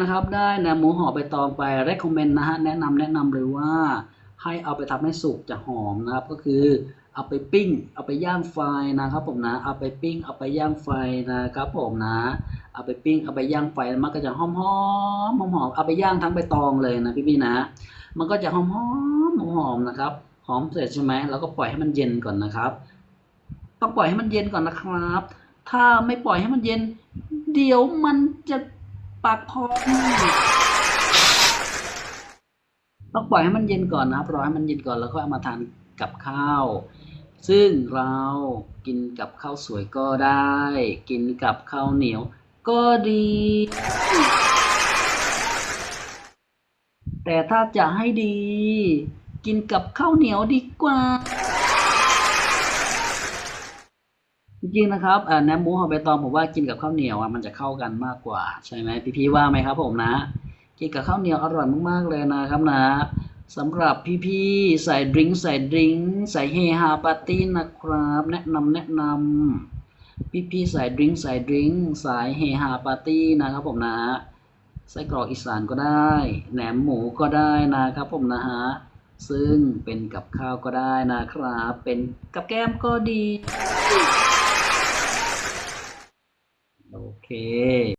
นะครับได้แนมหมูห่อใบตองไป recommend นะฮะแนะนำแนะนำเลยว่าให้เอาไปทำให้สุกจะหอมนะครับ ก็คือเอาไปปิ้ง เอาไปย่างไฟนะครับผมนะเอาไปปิ้ง เอาไปย่างไฟนะครับผมนะ เอาไปปิ้งเอาไปย่างไฟมันก็จะหอมหอมหอมหอมเอาไปย่างทั้งใบตองเลยนะพี่ๆนะ มันก็จะหอมหอมหอมหอมนะครับ หอมเสร็จใช่ไหมเราก็ปล่อยให้มันเย็นก่อนนะครับ ต้องปล่อยให้มันเย็นก่อนนะครับ ถ้าไม่ปล่อยให้มันเย็น เดี๋ยวมันจะ ปากพองต้องปล่อยให้มันเย็นก่อนนะครับรอให้มันเย็นก่อนแล้วค่อยเอามาทานกับข้าว ซึ่งเรากินกับข้าวสวยก็ได้ กินกับข้าวเหนียวก็ดี แต่ถ้าจะให้ดี กินกับข้าวเหนียวดีกว่า จ ริงๆนะครับแหนมหมูห่อใบตองผมว่ากินกับข้าวเหนียวมันจะเข้ากันมากกว่าใช่ไหมพี่ๆว่าไหมครับผมนะกินกับข้าวเหนียวอร่อยมากๆเลยนะครับนะสำหรับพี่ๆใส่ดริงใส่ดริงใส่เฮฮาปาร์ตี้นะครับ แนะนำแนะนำพี่ๆใส่ดริงใส่ดริงสายเฮฮาปาร์ตี้นะครับผมนะไส้กรอกอีสานก็ได้ แหนมหมูก็ได้นะครับผมนะฮะซึ่งเป็นกับข้าวก็ได้นะครับ เป็นกับแก้มก็ดี เค